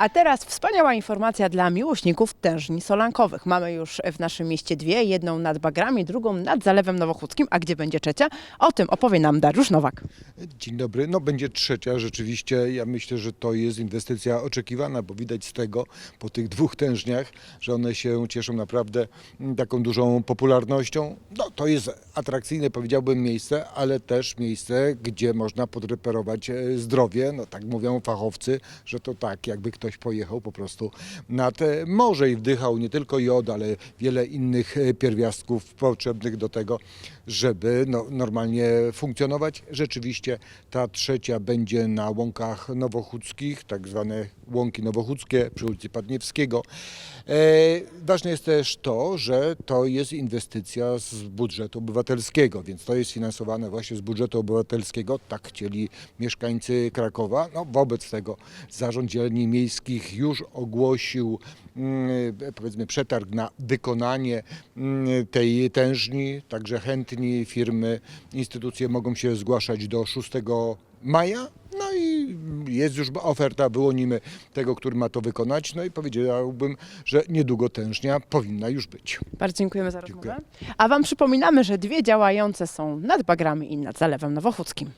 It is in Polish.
A teraz wspaniała informacja dla miłośników tężni solankowych. Mamy już w naszym mieście dwie, jedną nad Bagrami, drugą nad Zalewem Nowochódzkim, a gdzie będzie trzecia? O tym opowie nam Dariusz Nowak. Dzień dobry. No będzie trzecia rzeczywiście. Ja myślę, że to jest inwestycja oczekiwana, bo widać z tego po tych dwóch tężniach, że one się cieszą naprawdę taką dużą popularnością. No to jest atrakcyjne powiedziałbym miejsce, ale też miejsce, gdzie można podreperować e, zdrowie. No tak mówią fachowcy, że to tak jakby ktoś pojechał po prostu nad e, morze i wdychał nie tylko jod, ale wiele innych e, pierwiastków potrzebnych do tego, żeby no, normalnie funkcjonować. Rzeczywiście ta trzecia będzie na łąkach nowochódzkich, tak zwane łąki nowochódzkie przy ulicy Padniewskiego. E, ważne jest też to, że to jest inwestycja z budżetu obywatelskiego, więc to jest finansowane właśnie z budżetu obywatelskiego. Tak chcieli mieszkańcy Krakowa. No, wobec tego Zarząd Zieleni Miejskich już ogłosił mm, powiedzmy przetarg na wykonanie mm, tej tężni, także chętni firmy, instytucje mogą się zgłaszać do 6 maja. No i jest już oferta, wyłonimy tego, który ma to wykonać. No i powiedziałbym, że niedługo tężnia powinna już być. Bardzo dziękujemy za rozmowę. A Wam przypominamy, że dwie działające są nad Bagrami i nad Zalewem Nowochódzkim.